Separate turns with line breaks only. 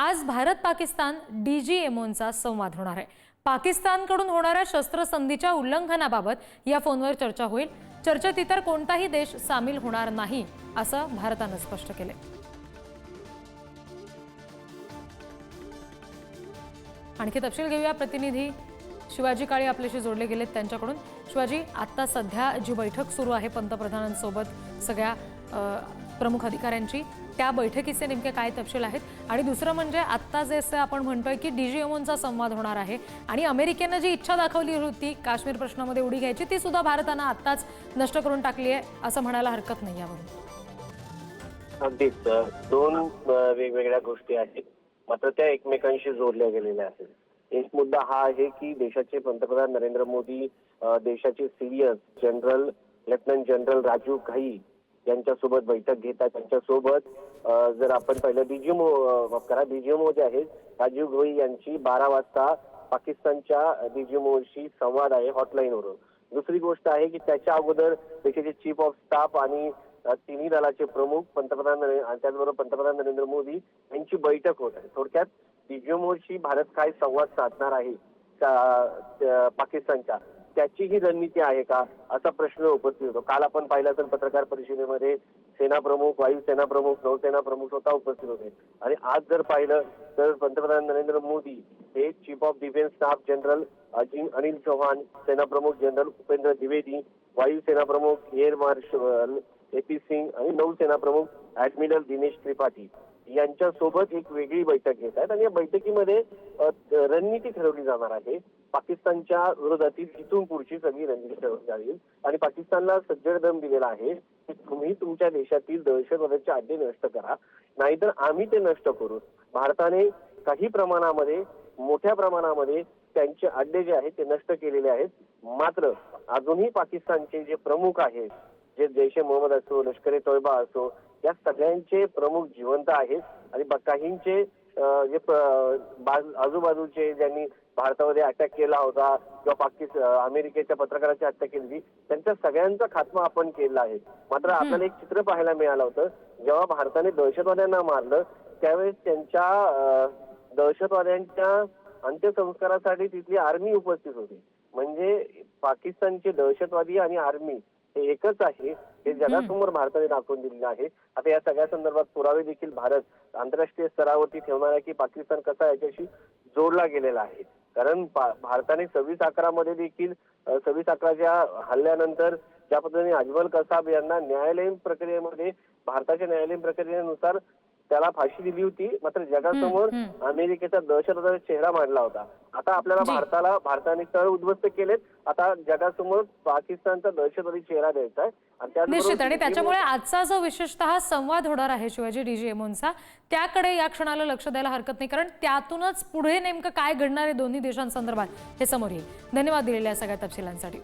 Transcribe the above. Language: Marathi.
आज भारत पाकिस्तान डीजीएमओंचा संवाद होणार आहे. पाकिस्तानकडून होणाऱ्या शस्त्रसंधीच्या उल्लंघनाबाबत या फोनवर चर्चा होईल. चर्चेत इतर कोणताही देश सामील होणार नाही असं भारतानं स्पष्ट केलंय. आणखी तपशील घेऊया. प्रतिनिधी शिवाजी काळे आपल्याशी जोडले गेलेत त्यांच्याकडून. शिवाजी आत्ता सध्या जी बैठक सुरू आहे पंतप्रधानांसोबत सगळ्या प्रमुख अधिकाऱ्यांची त्या बैठकीचे नेमके काय तपशील आहेत? आणि दुसरं म्हणजे आत्ता जे आपण म्हणतोय की डीजीएमओंचा संवाद होणार आहे आणि अमेरिकेनं जी इच्छा दाखवली होती काश्मीर प्रश्नामध्ये उडी घ्यायची ती सुद्धा भारतानं आत्ताच नष्ट करून टाकली आहे असं म्हणायला हरकत नाही यावरून.
अगदीच दोन वेगवेगळ्या गोष्टी आहेत. मात्र त्या एकमेकांशी जोडल्या गेलेल्या आहेत. एक मुद्दा हा आहे की देशाचे पंतप्रधान नरेंद्र मोदी देशाचे serious general lieutenant general Rajiv Ghai यांच्यासोबत बैठक घेतात त्यांच्यासोबत जर आपण पहिलं डीजीएमओ करा डीजीएमओ जे आहेत राजीव घोई यांची बारा वाजता पाकिस्तानच्या डीजीएमओशी संवाद आहे हॉटलाईनवरून. दुसरी गोष्ट आहे की त्याच्या अगोदर देशाचे चीफ ऑफ स्टाफ आणि तिन्ही दलाचे प्रमुख पंतप्रधान आणि त्याचबरोबर पंतप्रधान नरेंद्र मोदी यांची बैठक होत आहे. थोडक्यात डीजीएमओशी भारत काय संवाद साधणार आहे पाकिस्तानच्या? त्याचीही रणनीती आहे का? असा प्रश्न उपस्थित होतो. काल आपण पाहिला तर पत्रकार परिषदेमध्ये सेना प्रमुख वायुसेना प्रमुख नौसेना प्रमुख स्वतः उपस्थित होते. आणि आज जर पाहिलं तर पंतप्रधान नरेंद्र मोदी हे chief of defence staff general अजिन अनिल चौहान सेना प्रमुख जनरल उपेंद्र द्विवेदी वायुसेना प्रमुख air marshal A P Singh आणि नौसेना प्रमुख ऍडमिरल दिनेश त्रिपाठी. यांच्यासोबत एक वेगळी बैठक घेत आहेत आणि या बैठकीमध्ये रणनीती ठरवली जाणार आहे. पाकिस्तानच्या विरोधातील इथून पुढची सगळी रणनीती ठरवली जाईल. आणि पाकिस्तानला सज्जड दम दिलेला आहे की तुम्ही तुमच्या देशातील दहशतवादाचे अड्डे नष्ट करा. नाहीतर आम्ही ते नष्ट करू. भारताने काही प्रमाणामध्ये मोठ्या प्रमाणामध्ये त्यांचे अड्डे जे आहेत ते नष्ट केलेले आहेत. मात्र अजूनही पाकिस्तानचे जे प्रमुख आहेत जे जैश ए मोहम्मद असो लष्कर ए तोयबा असो या सगळ्यांचे प्रमुख जिवंत आहेत. आणि काहींचे जे आजूबाजूचे ज्यांनी भारतामध्ये अटॅक केला होता किंवा पाकिस्तान अमेरिकेच्या पत्रकाराची हत्या केली त्यांच्या सगळ्यांचा खात्मा आपण केला आहे. मात्र आपल्याला एक चित्र पाहायला मिळालं होतं. जेव्हा भारताने दहशतवाद्यांना मारलं त्यावेळेस त्यांच्या दहशतवाद्यांच्या अंत्यसंस्कारासाठी तिथली आर्मी उपस्थित होती. म्हणजे पाकिस्तानचे दहशतवादी आणि आर्मी हे एकच आहे. हे जगासमोर भारताने दाखवून दिलेलं आहे. आता या सगळ्या संदर्भात पुरावे देखील भारत आंतरराष्ट्रीय स्तरावरती ठेवणार आहे की पाकिस्तान कसा याच्याशी जोडला गेलेला आहे. कारण भारताने सव्वीस अकरा मध्ये देखील सव्वीस अकराच्या हल्ल्यानंतर ज्या पद्धतीने अजमल कसाब यांना न्यायालयीन प्रक्रियेमध्ये भारताच्या न्यायालयीन प्रक्रियेनुसार त्याला फाशी दिली होती. मात्र जगासमोर अमेरिकेचा दहशतवादाचा चेहरा मांडला होता. आता आपल्याला
जी.
भारताला भारताने तळ उद्ध्वस्त केलेत. आता जगासमोर पाकिस्तानचा दहशतवादी चेहरा द्यायचा आहे
निश्चित. आणि त्याच्यामुळे आजचा जो विशेषतः संवाद होणार आहे शिवाजी डीजीएमओंचा त्याकडे या क्षणाला लक्ष द्यायला हरकत नाही. कारण त्यातूनच पुढे नेमकं काय घडणार आहे दोन्ही देशांसंदर्भात हे समोर येईल. धन्यवाद दिलेल्या सगळ्या तपशिलांसाठी.